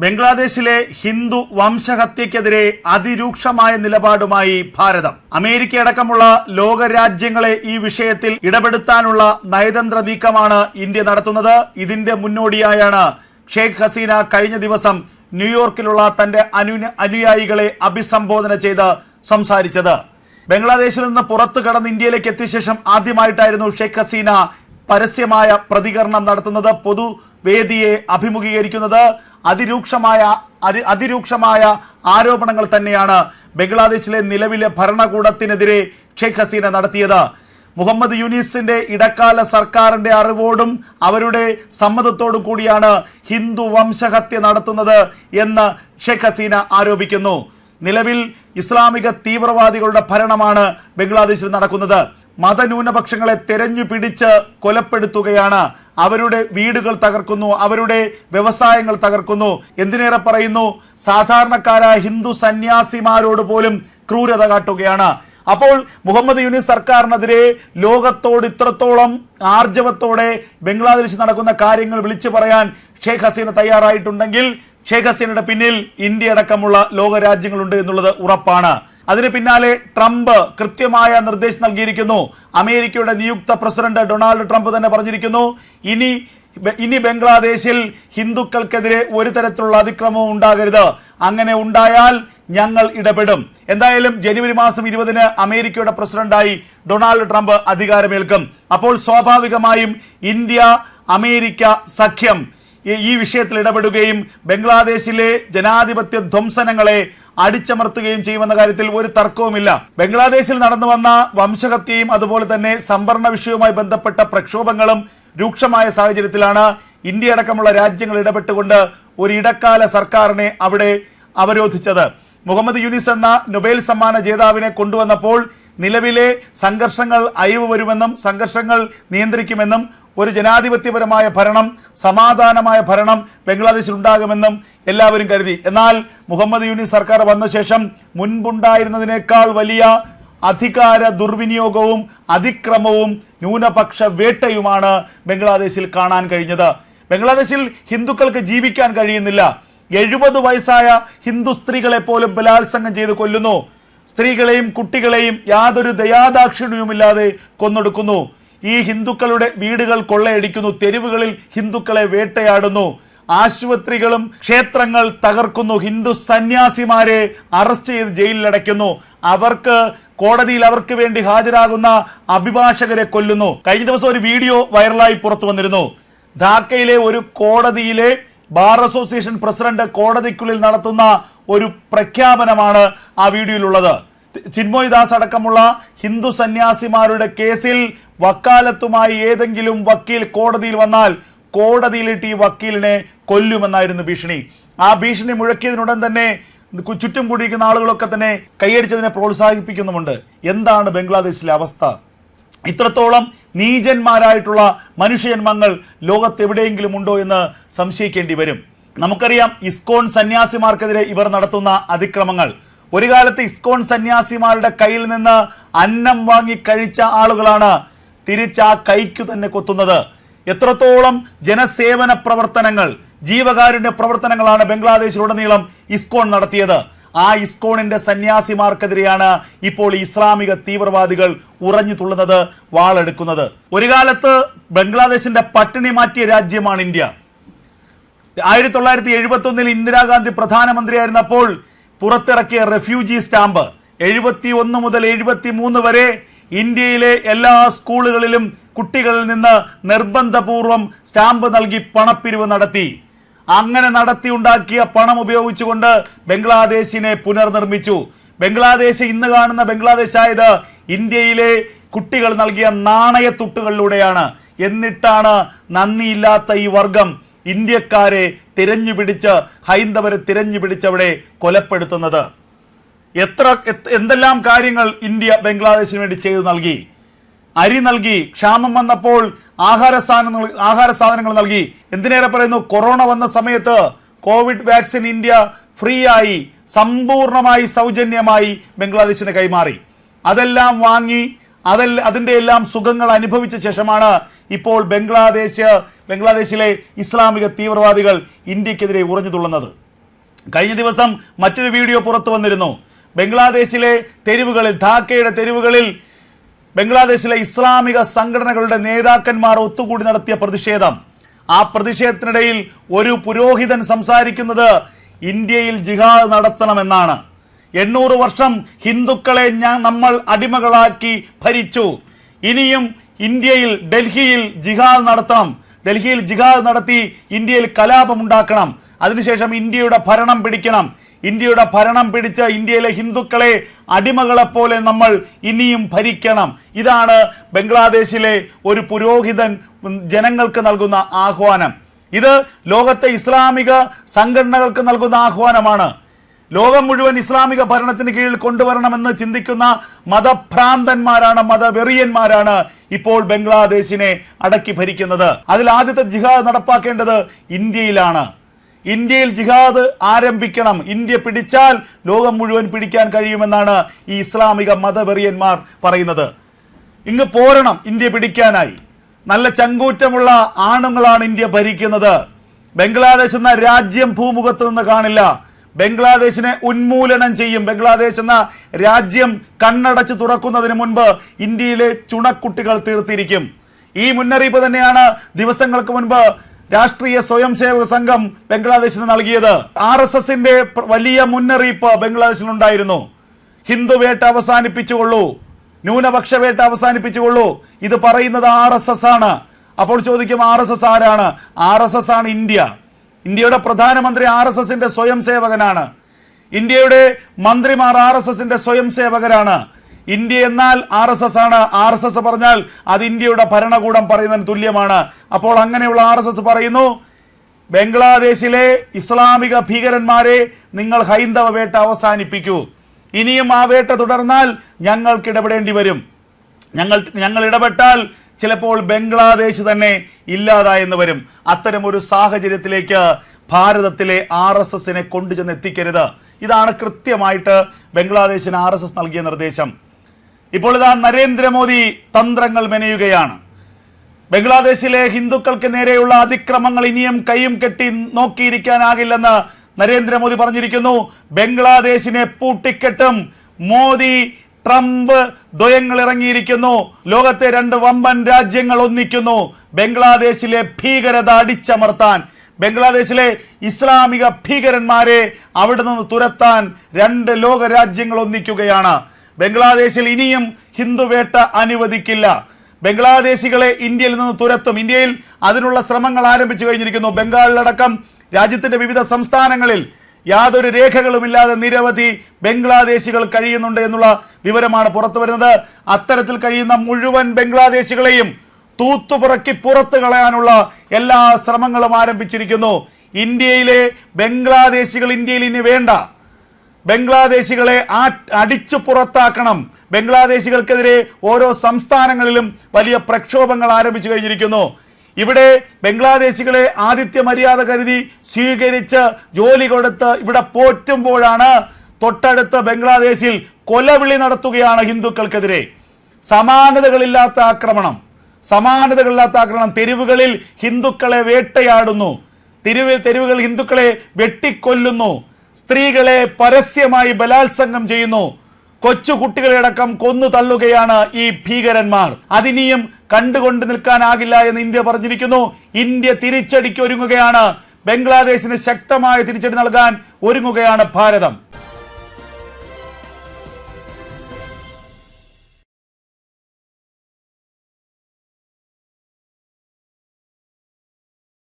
ബംഗ്ലാദേശിലെ ഹിന്ദു വംശഹത്യക്കെതിരെ അതിരൂക്ഷമായ നിലപാടുമായി ഭാരതം. അമേരിക്ക അടക്കമുള്ള ലോകരാജ്യങ്ങളെ ഈ വിഷയത്തിൽ ഇടപെടുത്താനുള്ള നയതന്ത്ര നീക്കമാണ് ഇന്ത്യ നടത്തുന്നത്. ഇതിന്റെ മുന്നോടിയായാണ് ഷെയ്ഖ് ഹസീന കഴിഞ്ഞ ദിവസം ന്യൂയോർക്കിലുള്ള തന്റെ അനു അനുയായികളെ അഭിസംബോധന ചെയ്ത് സംസാരിച്ചത്. ബംഗ്ലാദേശിൽ നിന്ന് പുറത്തു കടന്ന് ഇന്ത്യയിലേക്ക് എത്തിയ ശേഷം ആദ്യമായിട്ടായിരുന്നു ഷെയ്ഖ് ഹസീന പരസ്യമായ പ്രതികരണം നടത്തുന്നത്. പൊതുവേദിയെ അഭിമുഖീകരിക്കുന്നത്. അതിരൂക്ഷമായ അതി- അതിരൂക്ഷമായ ആരോപണങ്ങൾ തന്നെയാണ് ബംഗ്ലാദേശിലെ നിലവിലെ ഭരണകൂടത്തിനെതിരെ ഷെയ്ഖ് ഹസീന നടത്തിയത്. മുഹമ്മദ് യൂനിസിന്റെ ഇടക്കാല സർക്കാരിന്റെ അറിവോടും അവരുടെ സമ്മതത്തോടും കൂടിയാണ് ഹിന്ദു വംശഹത്യ നടത്തുന്നത് എന്ന് ഷെയ്ഖ് ഹസീന ആരോപിക്കുന്നു. നിലവിൽ ഇസ്ലാമിക തീവ്രവാദികളുടെ ഭരണമാണ് ബംഗ്ലാദേശിൽ നടക്കുന്നത്. മതന്യൂനപക്ഷങ്ങളെ തെരഞ്ഞു പിടിച്ച് കൊലപ്പെടുത്തുകയാണ് അവരുടെ വീടുകൾ തകർക്കുന്നു അവരുടെ വ്യവസായങ്ങൾ തകർക്കുന്നു. എന്തിനേറെ പറയുന്നു? സാധാരണക്കാരായ ഹിന്ദു സന്യാസിമാരോട് പോലും ക്രൂരത കാട്ടുകയാണ്. അപ്പോൾ മുഹമ്മദ് യൂനിസ് സർക്കാരിനെതിരെ ലോകത്തോട് ഇത്രത്തോളം ആർജവത്തോടെ ബംഗ്ലാദേശിൽ നടക്കുന്ന കാര്യങ്ങൾ വിളിച്ചു പറയാൻ ഷെയ്ഖ് ഹസീന തയ്യാറായിട്ടുണ്ടെങ്കിൽ ഷെയ്ഖ് ഹസീനയുടെ പിന്നിൽ ഇന്ത്യ അടക്കമുള്ള ലോകരാജ്യങ്ങളുണ്ട് എന്നുള്ളത് ഉറപ്പാണ്. അതിന് പിന്നാലെ ട്രംപ് കൃത്യമായ നിർദ്ദേശം നൽകിയിരിക്കുന്നു. അമേരിക്കയുടെ നിയുക്ത പ്രസിഡന്റ് ഡൊണാൾഡ് ട്രംപ് തന്നെ പറഞ്ഞിരിക്കുന്നു ഇനി ഇനി ബംഗ്ലാദേശിൽ ഹിന്ദുക്കൾക്കെതിരെ ഒരു തരത്തിലുള്ള അതിക്രമവും ഉണ്ടാകരുത്. അങ്ങനെ ഉണ്ടായാൽ ഞങ്ങൾ ഇടപെടും. എന്തായാലും ജനുവരി മാസം ഇരുപതിന് അമേരിക്കയുടെ പ്രസിഡന്റായി ഡൊണാൾഡ് ട്രംപ് അധികാരമേൽക്കും. അപ്പോൾ സ്വാഭാവികമായും ഇന്ത്യ അമേരിക്ക സഖ്യം ഈ- വിഷയത്തിൽ ഇടപെടുകയും ബംഗ്ലാദേശിലെ ജനാധിപത്യ ധ്വംസനങ്ങളെ അടിച്ചമർത്തുകയും ചെയ്യുമെന്ന കാര്യത്തിൽ ഒരു തർക്കവുമില്ല. ബംഗ്ലാദേശിൽ നടന്നു വന്ന വംശഹത്യയും അതുപോലെ തന്നെ സംവരണ വിഷയവുമായി ബന്ധപ്പെട്ട പ്രക്ഷോഭങ്ങളും രൂക്ഷമായ സാഹചര്യത്തിലാണ് ഇന്ത്യ അടക്കമുള്ള രാജ്യങ്ങൾ ഇടപെട്ടുകൊണ്ട് ഒരു ഇടക്കാല സർക്കാരിനെ അവിടെ അവരോധിച്ചത്. മുഹമ്മദ് യൂനിസ് എന്ന നൊബേൽ സമ്മാന ജേതാവിനെ കൊണ്ടുവന്നപ്പോൾ നിലവിലെ സംഘർഷങ്ങൾ അയവ് വരുമെന്നും സംഘർഷങ്ങൾ നിയന്ത്രിക്കുമെന്നും ഒരു ജനാധിപത്യപരമായ ഭരണം സമാധാനമായ ഭരണം ബംഗ്ലാദേശിൽ ഉണ്ടാകുമെന്നും എല്ലാവരും കരുതി. എന്നാൽ മുഹമ്മദ് യൂനിസ് സർക്കാർ വന്ന ശേഷം മുൻപുണ്ടായിരുന്നതിനേക്കാൾ വലിയ അധികാര ദുർവിനിയോഗവും അതിക്രമവും ന്യൂനപക്ഷ വേട്ടയുമാണ് ബംഗ്ലാദേശിൽ കാണാൻ കഴിഞ്ഞത്. ബംഗ്ലാദേശിൽ ഹിന്ദുക്കൾക്ക് ജീവിക്കാൻ കഴിയുന്നില്ല. എഴുപത് വയസ്സായ ഹിന്ദു സ്ത്രീകളെ പോലും ബലാത്സംഗം ചെയ്ത് കൊല്ലുന്നു. സ്ത്രീകളെയും കുട്ടികളെയും യാതൊരു ദയാദാക്ഷിണ്യവുമില്ലാതെ കൊന്നൊടുക്കുന്നു. ഈ ഹിന്ദുക്കളുടെ വീടുകൾ കൊള്ളയടിക്കുന്നു തെരുവുകളിൽ ഹിന്ദുക്കളെ വേട്ടയാടുന്നു. ആശുപത്രികളും ക്ഷേത്രങ്ങൾ തകർക്കുന്നു. ഹിന്ദു സന്യാസിമാരെ അറസ്റ്റ് ചെയ്ത് ജയിലിലടയ്ക്കുന്നു. അവർക്ക് കോടതിയിൽ അവർക്ക് വേണ്ടി ഹാജരാകുന്ന അഭിഭാഷകരെ കൊല്ലുന്നു. കഴിഞ്ഞ ദിവസം ഒരു വീഡിയോ വൈറലായി പുറത്തു വന്നിരുന്നു. ധാക്കയിലെ ഒരു കോടതിയിലെ ബാർ അസോസിയേഷൻ പ്രസിഡന്റ് കോടതിക്കുള്ളിൽ നടത്തുന്ന ഒരു പ്രഖ്യാപനമാണ് ആ വീഡിയോയിലുള്ളത്. ചിന്മോയ് ദാസ് അടക്കമുള്ള ഹിന്ദു സന്യാസിമാരുടെ കേസിൽ വക്കാലത്തുമായി ഏതെങ്കിലും വക്കീൽ കോടതിയിൽ വന്നാൽ കോടതിയിലിട്ട് ഈ വക്കീലിനെ കൊല്ലുമെന്നായിരുന്നു ഭീഷണി. ആ ഭീഷണി മുഴക്കിയതിനുടൻ തന്നെ ചുറ്റും കൂടിയിരിക്കുന്ന ആളുകളൊക്കെ തന്നെ കൈയടിച്ചതിനെ പ്രോത്സാഹിപ്പിക്കുന്നുമുണ്ട്. എന്താണ് ബംഗ്ലാദേശിലെ അവസ്ഥ? ഇത്രത്തോളം നീചന്മാരായിട്ടുള്ള മനുഷ്യജന്മങ്ങൾ ലോകത്ത് എവിടെയെങ്കിലും ഉണ്ടോ എന്ന് സംശയിക്കേണ്ടി വരും. നമുക്കറിയാം ഇസ്കോൺ സന്യാസിമാർക്കെതിരെ ഇവർ നടത്തുന്ന അതിക്രമങ്ങൾ. ഒരു കാലത്ത് ഇസ്കോൺ സന്യാസിമാരുടെ കയ്യിൽ നിന്ന് അന്നം വാങ്ങി കഴിച്ച ആളുകളാണ് തിരിച്ച് ആ കൈക്കു തന്നെ കൊത്തുന്നത്. എത്രത്തോളം ജനസേവന പ്രവർത്തനങ്ങൾ ജീവകാരുണ്യ പ്രവർത്തനങ്ങളാണ് ബംഗ്ലാദേശിലുടനീളം ഇസ്കോൺ നടത്തിയത്. ആ ഇസ്കോണിന്റെ സന്യാസിമാർക്കെതിരെയാണ് ഇപ്പോൾ ഇസ്ലാമിക തീവ്രവാദികൾ ഉറഞ്ഞു തുള്ളുന്നത് വാളെടുക്കുന്നത്. ഒരു കാലത്ത് ബംഗ്ലാദേശിന്റെ പട്ടിണി മാറ്റിയ രാജ്യമാണ് ഇന്ത്യ. ആയിരത്തി തൊള്ളായിരത്തി എഴുപത്തി ഒന്നിൽ ഇന്ദിരാഗാന്ധി പ്രധാനമന്ത്രിയായിരുന്നപ്പോൾ പുറത്തിറക്കിയ റെഫ്യൂജി സ്റ്റാമ്പ്. എഴുപത്തി ഒന്ന് മുതൽ എഴുപത്തി മൂന്ന് വരെ ഇന്ത്യയിലെ എല്ലാ സ്കൂളുകളിലും കുട്ടികളിൽ നിന്ന് നിർബന്ധപൂർവം സ്റ്റാമ്പ് നൽകി പണപ്പിരിവ് നടത്തി. അങ്ങനെ നടത്തി ഉണ്ടാക്കിയ പണം ഉപയോഗിച്ചുകൊണ്ട് ബംഗ്ലാദേശിനെ പുനർനിർമ്മിച്ചു. ബംഗ്ലാദേശ് ഇന്ന് കാണുന്ന ബംഗ്ലാദേശ് ആയത് ഇന്ത്യയിലെ കുട്ടികൾ നൽകിയ നാണയത്തുട്ടുകളിലൂടെയാണ് എന്നിട്ടാണ് നന്ദിയില്ലാത്ത ഈ വർഗം ഇന്ത്യക്കാരെ തിരഞ്ഞു പിടിച്ച് ഹൈന്ദവരെ തിരഞ്ഞു പിടിച്ചവിടെ കൊലപ്പെടുത്തുന്നത്. എത്ര എന്തെല്ലാം കാര്യങ്ങൾ ഇന്ത്യ ബംഗ്ലാദേശിന് വേണ്ടി ചെയ്തു നൽകി? അരി നൽകി ക്ഷാമം വന്നപ്പോൾ ആഹാര സാധനങ്ങൾ ആഹാര സാധനങ്ങൾ നൽകി. എന്തിനേറെ പറയുന്നു? കൊറോണ വന്ന സമയത്ത് കോവിഡ് വാക്സിൻ ഇന്ത്യ ഫ്രീ ആയി സമ്പൂർണമായി സൗജന്യമായി ബംഗ്ലാദേശിന് കൈമാറി. അതെല്ലാം വാങ്ങി അതല്ല അതിന്റെ എല്ലാം സുഖങ്ങൾ അനുഭവിച്ച ശേഷമാണ് ഇപ്പോൾ ബംഗ്ലാദേശ് ബംഗ്ലാദേശിലെ ഇസ്ലാമിക തീവ്രവാദികൾ ഇന്ത്യക്കെതിരെ ഉറഞ്ഞു തുള്ളുന്നത്. കഴിഞ്ഞ ദിവസം മറ്റൊരു വീഡിയോ പുറത്തു വന്നിരുന്നു. ബംഗ്ലാദേശിലെ തെരുവുകളിൽ ധാക്കയുടെ തെരുവുകളിൽ ബംഗ്ലാദേശിലെ ഇസ്ലാമിക സംഘടനകളുടെ നേതാക്കന്മാർ ഒത്തുകൂടി നടത്തിയ പ്രതിഷേധം. ആ പ്രതിഷേധത്തിനിടയിൽ ഒരു പുരോഹിതൻ സംസാരിക്കുന്നത് ഇന്ത്യയിൽ ജിഹാദ് നടത്തണമെന്നാണ്. എണ്ണൂറ് വർഷം ഹിന്ദുക്കളെ ഞാൻ നമ്മൾ അടിമകളാക്കി ഭരിച്ചു. ഇനിയും ഇന്ത്യയിൽ ഡൽഹിയിൽ ജിഹാദ് നടത്തണം. ഡൽഹിയിൽ ജിഹാദ് നടത്തി ഇന്ത്യയിൽ കലാപം ഉണ്ടാക്കണം. അതിനുശേഷം ഇന്ത്യയുടെ ഭരണം പിടിക്കണം. ഇന്ത്യയുടെ ഭരണം പിടിച്ച ഇന്ത്യയിലെ ഹിന്ദുക്കളെ അടിമകളെപ്പോലെ നമ്മൾ ഇനിയും ഭരിക്കണം. ഇതാണ് ബംഗ്ലാദേശിലെ ഒരു പുരോഹിതൻ ജനങ്ങൾക്ക് നൽകുന്ന ആഹ്വാനം. ഇത് ലോകത്തെ ഇസ്ലാമിക സംഘടനകൾക്ക് നൽകുന്ന ആഹ്വാനമാണ്. ലോകം മുഴുവൻ ഇസ്ലാമിക ഭരണത്തിന് കീഴിൽ കൊണ്ടുവരണമെന്ന് ചിന്തിക്കുന്ന മതഭ്രാന്തന്മാരാണ് മതവെറിയന്മാരാണ് ഇപ്പോൾ ബംഗ്ലാദേശിനെ അടക്കി ഭരിക്കുന്നത്. അതിൽ ആദ്യത്തെ ജിഹാദ് നടപ്പാക്കേണ്ടത് ഇന്ത്യയിലാണ്. ഇന്ത്യയിൽ ജിഹാദ് ആരംഭിക്കണം. ഇന്ത്യ പിടിച്ചാൽ ലോകം മുഴുവൻ പിടിക്കാൻ കഴിയുമെന്നാണ് ഈ ഇസ്ലാമിക മതവെറിയന്മാർ പറയുന്നത്. ഇങ്ങ് പോരണം ഇന്ത്യ പിടിക്കാനായി. നല്ല ചങ്കൂറ്റമുള്ള ആണുങ്ങളാണ് ഇന്ത്യ ഭരിക്കുന്നത്. ബംഗ്ലാദേശ് എന്ന രാജ്യം ഭൂമുഖത്ത് നിന്ന് കാണില്ല. ബംഗ്ലാദേശിനെ ഉന്മൂലനം ചെയ്യും. ബംഗ്ലാദേശ് എന്ന രാജ്യം കണ്ണടച്ച് തുറക്കുന്നതിന് മുൻപ് ഇന്ത്യയിലെ ചുണക്കുട്ടികൾ തീർത്തിരിക്കും. ഈ മുന്നറിയിപ്പ് തന്നെയാണ് ദിവസങ്ങൾക്ക് മുൻപ് രാഷ്ട്രീയ സ്വയം സേവക സംഘം ബംഗ്ലാദേശിന് നൽകിയത്. ആർ എസ് എസിന്റെ വലിയ മുന്നറിയിപ്പ് ബംഗ്ലാദേശിലുണ്ടായിരുന്നു. ഹിന്ദു വേട്ട അവസാനിപ്പിച്ചുകൊള്ളൂ. ന്യൂനപക്ഷ വേട്ട അവസാനിപ്പിച്ചുകൊള്ളൂ. ഇത് പറയുന്നത് ആർ ആണ്. അപ്പോൾ ചോദിക്കും ആർ ആരാണ്? ആർ ആണ് ഇന്ത്യ. ഇന്ത്യയുടെ പ്രധാനമന്ത്രി ആർ എസ് എസിന്റെ സ്വയം സേവകനാണ്. ഇന്ത്യയുടെ മന്ത്രിമാർ ആർ എസ് എസിന്റെ സ്വയം സേവകരാണ്. ഇന്ത്യ എന്നാൽ ആർ എസ് എസ് ആണ്. ആർ എസ് എസ് പറഞ്ഞാൽ അത് ഇന്ത്യയുടെ ഭരണകൂടം പറയുന്നതിന് തുല്യമാണ്. അപ്പോൾ അങ്ങനെയുള്ള ആർ എസ് എസ് പറയുന്നു ബംഗ്ലാദേശിലെ ഇസ്ലാമിക ഭീകരന്മാരെ നിങ്ങൾ ഹൈന്ദവ വേട്ട അവസാനിപ്പിക്കൂ. ഇനിയും ആ വേട്ട തുടർന്നാൽ ഞങ്ങൾക്ക് ഇടപെടേണ്ടി വരും. ഞങ്ങൾ ഞങ്ങൾ ഇടപെട്ടാൽ ചിലപ്പോൾ ബംഗ്ലാദേശ് തന്നെ ഇല്ലാതായെന്ന് വരും. അത്തരം ഒരു സാഹചര്യത്തിലേക്ക് ഭാരതത്തിലെ ആർ എസ് എസിനെ കൊണ്ടുചെന്ന് എത്തിക്കരുത് ഇതാണ് കൃത്യമായിട്ട് ബംഗ്ലാദേശിന് ആർ എസ് എസ് നൽകിയ നിർദ്ദേശം. ഇപ്പോൾ ഇതാ നരേന്ദ്രമോദി തന്ത്രങ്ങൾ മെനയുകയാണ്. ബംഗ്ലാദേശിലെ ഹിന്ദുക്കൾക്ക് നേരെയുള്ള അതിക്രമങ്ങൾ ഇനിയും കൈയും കെട്ടി നോക്കിയിരിക്കാനാകില്ലെന്ന് നരേന്ദ്രമോദി പറഞ്ഞിരിക്കുന്നു. ബംഗ്ലാദേശിനെ പൂട്ടിക്കെട്ടും. മോദി ട്രംപ് ദ്വയങ്ങൾ ഇറങ്ങിയിരിക്കുന്നു ലോകത്തെ രണ്ട് വമ്പൻ രാജ്യങ്ങൾ ഒന്നിക്കുന്നു. ബംഗ്ലാദേശിലെ ഭീകരത അടിച്ചമർത്താൻ ബംഗ്ലാദേശിലെ ഇസ്ലാമിക ഭീകരന്മാരെ അവിടെ നിന്ന് തുരത്താൻ രണ്ട് ലോക രാജ്യങ്ങൾ ഒന്നിക്കുകയാണ്. ബംഗ്ലാദേശിൽ ഇനിയും ഹിന്ദുവേട്ട അനുവദിക്കില്ല. ബംഗ്ലാദേശികളെ ഇന്ത്യയിൽ നിന്ന് തുരത്തും. ഇന്ത്യയിൽ അതിനുള്ള ശ്രമങ്ങൾ ആരംഭിച്ചു കഴിഞ്ഞിരിക്കുന്നു. ബംഗാളിലടക്കം രാജ്യത്തിന്റെ വിവിധ സംസ്ഥാനങ്ങളിൽ യാതൊരു രേഖകളുമില്ലാതെ നിരവധി ബംഗ്ലാദേശികൾ കഴിയുന്നുണ്ട് എന്നുള്ള വിവരമാണ് പുറത്തു വരുന്നത്. അത്തരത്തിൽ കഴിയുന്ന മുഴുവൻ ബംഗ്ലാദേശികളെയും തൂത്തുപുറക്കി പുറത്തു കളയാനുള്ള എല്ലാ ശ്രമങ്ങളും ആരംഭിച്ചിരിക്കുന്നു. ഇന്ത്യയിലെ ബംഗ്ലാദേശികൾ ഇന്ത്യയിൽ ഇനി വേണ്ട. ബംഗ്ലാദേശികളെ ആ അടിച്ചു പുറത്താക്കണം. ബംഗ്ലാദേശികൾക്കെതിരെ ഓരോ സംസ്ഥാനങ്ങളിലും വലിയ പ്രക്ഷോഭങ്ങൾ ആരംഭിച്ചു കഴിഞ്ഞിരിക്കുന്നു. ഇവിടെ ബംഗ്ലാദേശികളെ ആതിഥ്യ മര്യാദ കരുതി സ്വീകരിച്ച് ജോലി കൊടുത്ത് ഇവിടെ പോറ്റുമ്പോഴാണ് തൊട്ടടുത്ത ബംഗ്ലാദേശിൽ കൊലവിളി നടത്തുകയാണ് ഹിന്ദുക്കൾക്കെതിരെ. സമാനതകളില്ലാത്ത ആക്രമണം സമാനതകളില്ലാത്ത ആക്രമണം. തെരുവുകളിൽ ഹിന്ദുക്കളെ വേട്ടയാടുന്നു. തെരുവിൽ തെരുവുകൾ ഹിന്ദുക്കളെ വെട്ടിക്കൊല്ലുന്നു. സ്ത്രീകളെ പരസ്യമായി ബലാത്സംഗം ചെയ്യുന്നു. കൊച്ചു കുട്ടികളെടക്കം കൊന്നു തള്ളുകയാണ് ഈ ഭീകരന്മാർ. അതിനിയും കണ്ടുകൊണ്ട് നിൽക്കാനാകില്ല എന്ന് ഇന്ത്യ പറഞ്ഞിരിക്കുന്നു. ഇന്ത്യ തിരിച്ചടിക്ക് ഒരുങ്ങുകയാണ്. ബംഗ്ലാദേശിന് ശക്തമായ തിരിച്ചടി നൽകാൻ ഒരുങ്ങുകയാണ് ഭാരതം.